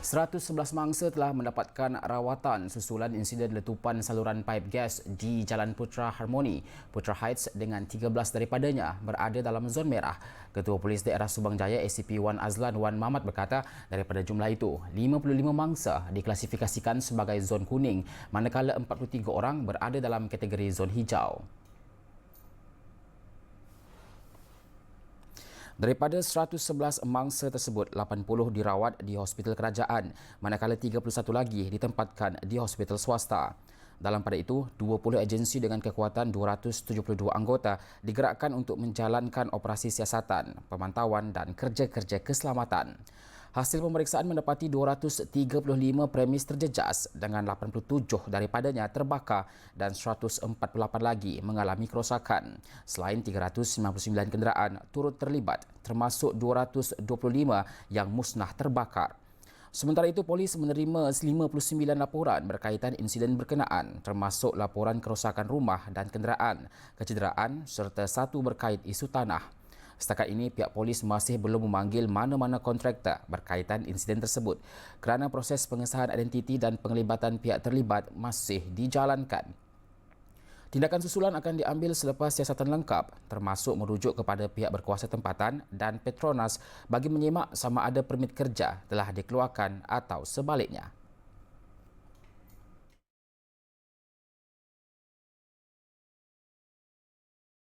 111 mangsa telah mendapatkan rawatan susulan insiden letupan saluran paip gas di Jalan Putra Harmoni, Putra Heights dengan 13 daripadanya berada dalam zon merah. Ketua Polis Daerah Subang Jaya ACP Wan Azlan Wan Mamat berkata daripada jumlah itu, 55 mangsa diklasifikasikan sebagai zon kuning manakala 43 orang berada dalam kategori zon hijau. Daripada 111 mangsa tersebut, 80 dirawat di hospital kerajaan, manakala 31 lagi ditempatkan di hospital swasta. Dalam pada itu, 20 agensi dengan kekuatan 272 anggota digerakkan untuk menjalankan operasi siasatan, pemantauan dan kerja-kerja keselamatan. Hasil pemeriksaan mendapati 235 premis terjejas dengan 87 daripadanya terbakar dan 148 lagi mengalami kerosakan. Selain 399 kenderaan turut terlibat termasuk 225 yang musnah terbakar. Sementara itu, polis menerima 59 laporan berkaitan insiden berkenaan termasuk laporan kerosakan rumah dan kenderaan, kecederaan serta satu berkait isu tanah. Setakat ini, pihak polis masih belum memanggil mana-mana kontraktor berkaitan insiden tersebut kerana proses pengesahan identiti dan penglibatan pihak terlibat masih dijalankan. Tindakan susulan akan diambil selepas siasatan lengkap termasuk merujuk kepada pihak berkuasa tempatan dan Petronas bagi menyimak sama ada permit kerja telah dikeluarkan atau sebaliknya.